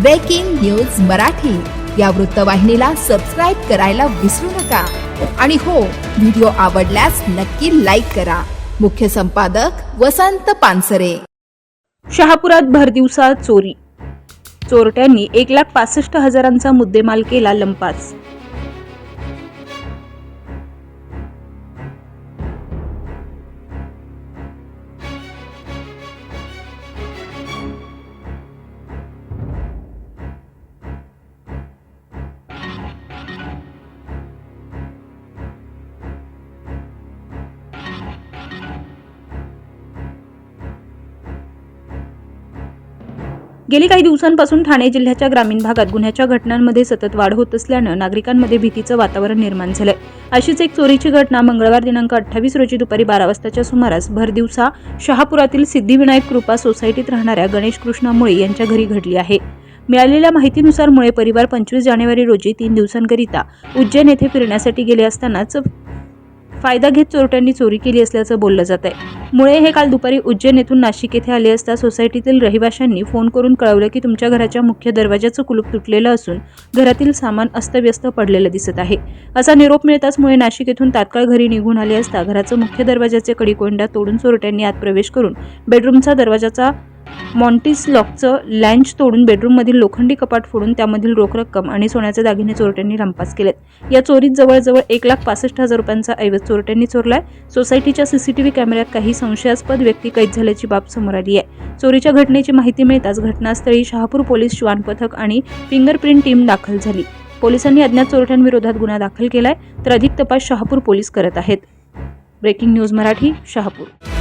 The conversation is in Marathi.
ब्रेकिंग न्यूज मराठी या वृत्तवाहिनीला सबस्क्राईब करायला विसरू नका. आणि हो व्हिडिओ आवडल्यास नक्की लाईक करा. मुख्य संपादक वसंत पानसरे. शहापुरात भरदिवसा चोरी. चोरट्यांनी एक लाख पासष्ट हजारांचा मुद्देमाल केला लंपास. गेली काही दिवसांपासून ठाणे जिल्ह्याच्या ग्रामीण भागात गुन्ह्याच्या घटनांमध्ये सतत वाढ होत असल्यानं नागरिकांमध्ये भीतीचं वातावरण निर्माण झालंय. अशीच एक चोरीची घटना मंगळवार दिनांक अठ्ठावीस रोजी दुपारी बारा वाजताच्या सुमारास भरदिवसा शहापुरातील सिद्धिविनायक कृपा सोसायटीत राहणाऱ्या गणेश कृष्णा मुळे यांच्या घरी घडली आहे. मिळालेल्या माहितीनुसार मुळे परिवार पंचवीस जानेवारी रोजी तीन दिवसांकरिता उज्जैन येथे फिरण्यासाठी गेले असतानाच फायदा घेत चोरट्यांनी चोरी केली असल्याचं बोललं जात आहे. मुळे हे काल दुपारी उज्जैन येथून नाशिक येथे आले असता सोसायटीतील रहिवाशांनी फोन करून कळवलं की तुमच्या घराच्या मुख्य दरवाजाचं कुलूप तुटलेलं असून घरातील सामान अस्तव्यस्त पडलेलं दिसत आहे. असा निरोप मिळताच मुळे नाशिक येथून तात्काळ घरी निघून आले असता घराचं मुख्य दरवाजाचे कडीकोंडा तोडून चोरट्यांनी आत प्रवेश करून बेडरूमचा दरवाजाचा मॉन्टिस लॉकचं लँच तोडून बेडरूममधील लोखंडी कपाट फोडून त्यामधील रोख रक्कम आणि सोन्याचे दागिने चोरट्यांनी रंपास केलेत. या चोरीत जवळजवळ एक लाख पासष्ट हजार रुपयांचा ऐवज चोरट्यांनी चोरलाय. सोसायटीच्या सीसीटीव्ही कॅमेऱ्यात काही संशयास्पद व्यक्ती कैद झाल्याची बाब समोर आली आहे. चोरीच्या घटनेची माहिती मिळताच घटनास्थळी शहापूर पोलीस श्वान पथक आणि फिंगरप्रिंट टीम दाखल झाली. पोलिसांनी अज्ञात चोरट्यांविरोधात गुन्हा दाखल केलाय तर अधिक तपास शहापूर पोलीस करत आहेत. Breaking news Marathi Shahapur.